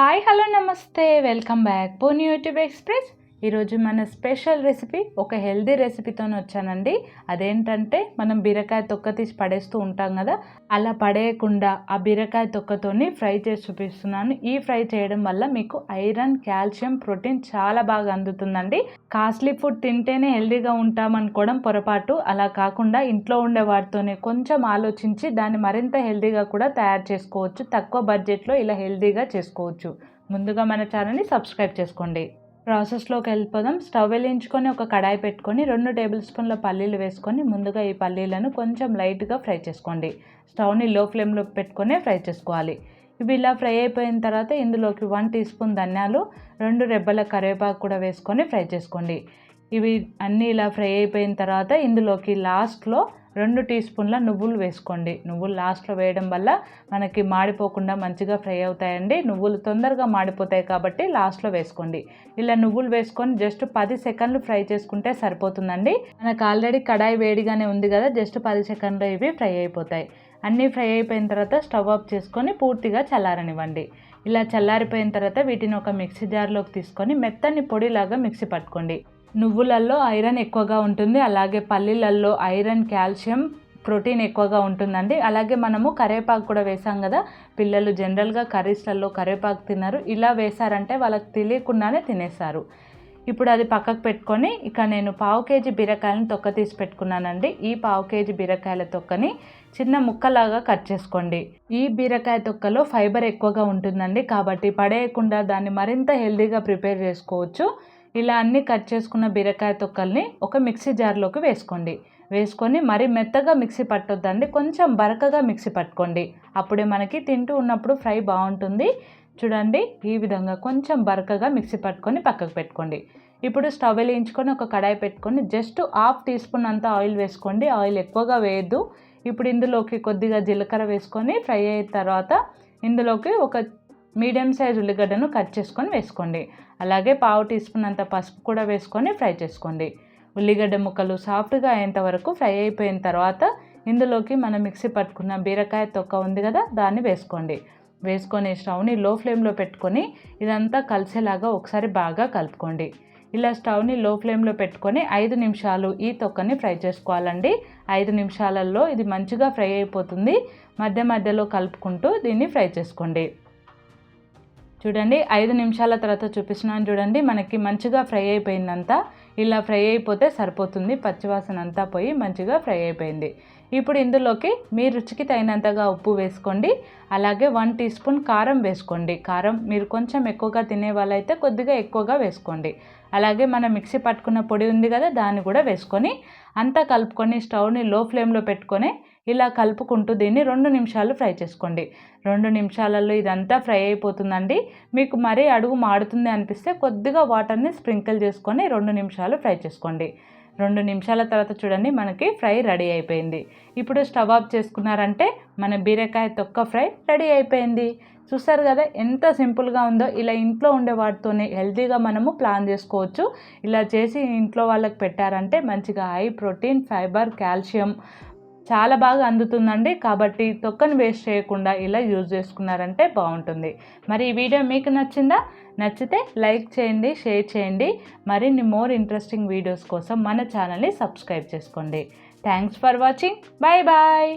Hi hello namaste. Welcome back. పోనీ YouTube express. ఈరోజు మన స్పెషల్ రెసిపీ ఒక హెల్దీ రెసిపీతో వచ్చానండి. అదేంటంటే మనం బీరకాయ తొక్క తీసి పడేస్తూ ఉంటాం కదా అలా పడేయకుండా ఆ బీరకాయ తొక్కతోని ఫ్రై చేసి చూపిస్తున్నాను. ఈ ఫ్రై చేయడం వల్ల మీకు ఐరన్ కాల్షియం ప్రోటీన్ చాలా బాగా అందుతుందండి. కాస్ట్లీ ఫుడ్ తింటేనే హెల్దీగా ఉంటామనుకోవడం పొరపాటు. అలా కాకుండా ఇంట్లో ఉండే వాటితోనే కొంచెం ఆలోచించి దాన్ని మరింత హెల్దీగా కూడా తయారు చేసుకోవచ్చు. తక్కువ బడ్జెట్లో ఇలా హెల్దీగా చేసుకోవచ్చు. ముందుగా మన ఛానల్ని సబ్స్క్రైబ్ చేసుకోండి. ప్రాసెస్లోకి వెళ్ళిపోదాం. స్టవ్ వెలిగించుకొని ఒక కడాయి పెట్టుకొని రెండు టేబుల్ స్పూన్ల పల్లీలు వేసుకొని ముందుగా ఈ పల్లీలను కొంచెం లైట్గా ఫ్రై చేసుకోండి. స్టవ్ని లో ఫ్లేమ్లో పెట్టుకొని ఫ్రై చేసుకోవాలి. ఇవి ఇలా ఫ్రై అయిపోయిన తర్వాత ఇందులోకి వన్ టీ స్పూన్ ధనియాలు రెండు రెబ్బల కరివేపాకు కూడా వేసుకొని ఫ్రై చేసుకోండి. ఇవి అన్నీ ఇలా ఫ్రై అయిపోయిన తర్వాత ఇందులోకి లాస్ట్లో రెండు టీ స్పూన్ల నువ్వులు వేసుకోండి. నువ్వులు లాస్ట్లో వేయడం వల్ల మనకి మాడిపోకుండా మంచిగా ఫ్రై అవుతాయండి. నువ్వులు తొందరగా మాడిపోతాయి కాబట్టి లాస్ట్లో వేసుకోండి. ఇలా నువ్వులు వేసుకొని జస్ట్ పది సెకండ్లు ఫ్రై చేసుకుంటే సరిపోతుందండి. మనకు ఆల్రెడీ కడాయి వేడిగానే ఉంది కదా జస్ట్ పది సెకండ్లు ఇవి ఫ్రై అయిపోతాయి. అన్నీ ఫ్రై అయిపోయిన తర్వాత స్టవ్ ఆఫ్ చేసుకొని పూర్తిగా చల్లారనివ్వండి. ఇలా చల్లారిపోయిన తర్వాత వీటిని ఒక మిక్సీ జార్లోకి తీసుకొని మెత్తని పొడిలాగా మిక్సీ పట్టుకోండి. నువ్వులలో ఐరన్ ఎక్కువగా ఉంటుంది. అలాగే పల్లీలలో ఐరన్ కాల్షియం ప్రోటీన్ ఎక్కువగా ఉంటుందండి. అలాగే మనము కరివేపాకు కూడా వేసాం కదా. పిల్లలు జనరల్గా కర్రీస్లలో కరివేపాకు తిన్నారు ఇలా వేశారంటే వాళ్ళకి తెలియకుండానే తినేస్తారు. ఇప్పుడు అది పక్కకు పెట్టుకొని ఇక నేను పావు కేజీ బీరకాయలను తొక్క తీసి పెట్టుకున్నానండి. ఈ పావు కేజీ బీరకాయల తొక్కని చిన్న ముక్కలాగా కట్ చేసుకోండి. ఈ బీరకాయ తొక్కలో ఫైబర్ ఎక్కువగా ఉంటుందండి. కాబట్టి పడేయకుండా దాన్ని మరింత హెల్దీగా ప్రిపేర్ చేసుకోవచ్చు. ఇలా అన్నీ కట్ చేసుకున్న బీరకాయ తొక్కల్ని ఒక మిక్సీ జార్లోకి వేసుకోండి. వేసుకొని మరి మెత్తగా మిక్సీ పట్టొద్దండి. కొంచెం బరకగా మిక్సీ పట్టుకోండి. అప్పుడే మనకి తింటూ ఉన్నప్పుడు ఫ్రై బాగుంటుంది. చూడండి ఈ విధంగా కొంచెం బరకగా మిక్సీ పట్టుకొని పక్కకు పెట్టుకోండి. ఇప్పుడు స్టవ్ వెలిగించుకొని ఒక కడాయి పెట్టుకొని జస్ట్ హాఫ్ టీ స్పూన్ అంత ఆయిల్ వేసుకోండి. ఆయిల్ ఎక్కువగా వేయద్దు. ఇప్పుడు ఇందులోకి కొద్దిగా జీలకర్ర వేసుకొని ఫ్రై అయిన తర్వాత ఇందులోకి ఒక మీడియం సైజ్ ఉల్లిగడ్డను కట్ చేసుకొని వేసుకోండి. అలాగే పావు టీ స్పూన్ అంత పసుపు కూడా వేసుకొని ఫ్రై చేసుకోండి. ఉల్లిగడ్డ ముక్కలు సాఫ్ట్గా అయ్యేంత వరకు ఫ్రై అయిపోయిన తర్వాత ఇందులోకి మనం మిక్సీ పట్టుకున్న బీరకాయ తొక్క ఉంది కదా దాన్ని వేసుకోండి. వేసుకొని స్టవ్ని లో ఫ్లేమ్లో పెట్టుకొని ఇదంతా కలిసేలాగా ఒకసారి బాగా కలుపుకోండి. ఇలా స్టవ్ని లో ఫ్లేమ్లో పెట్టుకొని ఐదు నిమిషాలు ఈ తొక్కని ఫ్రై చేసుకోవాలండి. ఐదు నిమిషాలలో ఇది మంచిగా ఫ్రై అయిపోతుంది. మధ్య మధ్యలో కలుపుకుంటూ దీన్ని ఫ్రై చేసుకోండి. చూడండి ఐదు నిమిషాల తర్వాత చూపిస్తున్నాను చూడండి మనకి మంచిగా ఫ్రై అయిపోయిందంతా. ఇలా ఫ్రై అయిపోతే సరిపోతుంది పచ్చివాసన అంతా పోయి మంచిగా ఫ్రై అయిపోయింది. ఇప్పుడు ఇందులోకి మీ రుచికి తగినంతగా ఉప్పు వేసుకోండి అలాగే వన్ టీ స్పూన్ కారం వేసుకోండి. కారం మీరు కొంచెం ఎక్కువగా తినే వాళ్ళైతే కొద్దిగా ఎక్కువగా వేసుకోండి. అలాగే మనం మిక్సీ పట్టుకున్న పొడి ఉంది కదా దాన్ని కూడా వేసుకొని అంతా కలుపుకొని స్టవ్ని లో ఫ్లేమ్లో పెట్టుకొని ఇలా కలుపుకుంటూ దీన్ని రెండు నిమిషాలు ఫ్రై చేసుకోండి. రెండు నిమిషాలలో ఇదంతా ఫ్రై అయిపోతుందండి. మీకు మరీ అడుగు మాడుతుంది అనిపిస్తే కొద్దిగా వాటర్ని స్ప్రింకిల్ చేసుకొని రెండు నిమిషాలు ఫ్రై చేసుకోండి. రెండు నిమిషాల తర్వాత చూడండి మనకి ఫ్రై రెడీ అయిపోయింది. ఇప్పుడు స్టవ్ ఆఫ్ చేసుకున్నారంటే మన బీరకాయ తొక్క ఫ్రై రెడీ అయిపోయింది. చూస్తారు కదా ఎంత సింపుల్గా ఉందో. ఇలా ఇంట్లో ఉండే వాటితోనే హెల్తీగా మనము ప్లాన్ చేసుకోవచ్చు. ఇలా చేసి ఇంట్లో వాళ్ళకి పెట్టారంటే మంచిగా హై ప్రోటీన్ ఫైబర్ కాల్షియం చాలా బాగా అందుతుందండి. కాబట్టి తొక్కను వేస్ట్ చేయకుండా ఇలా యూజ్ చేసుకున్నారంటే బాగుంటుంది. మరి ఈ వీడియో మీకు నచ్చిందా? నచ్చితే లైక్ చేయండి షేర్ చేయండి. మరిన్ని మోర్ ఇంట్రెస్టింగ్ వీడియోస్ కోసం మన ఛానల్ని సబ్స్క్రైబ్ చేసుకోండి. Thanks for watching. Bye bye.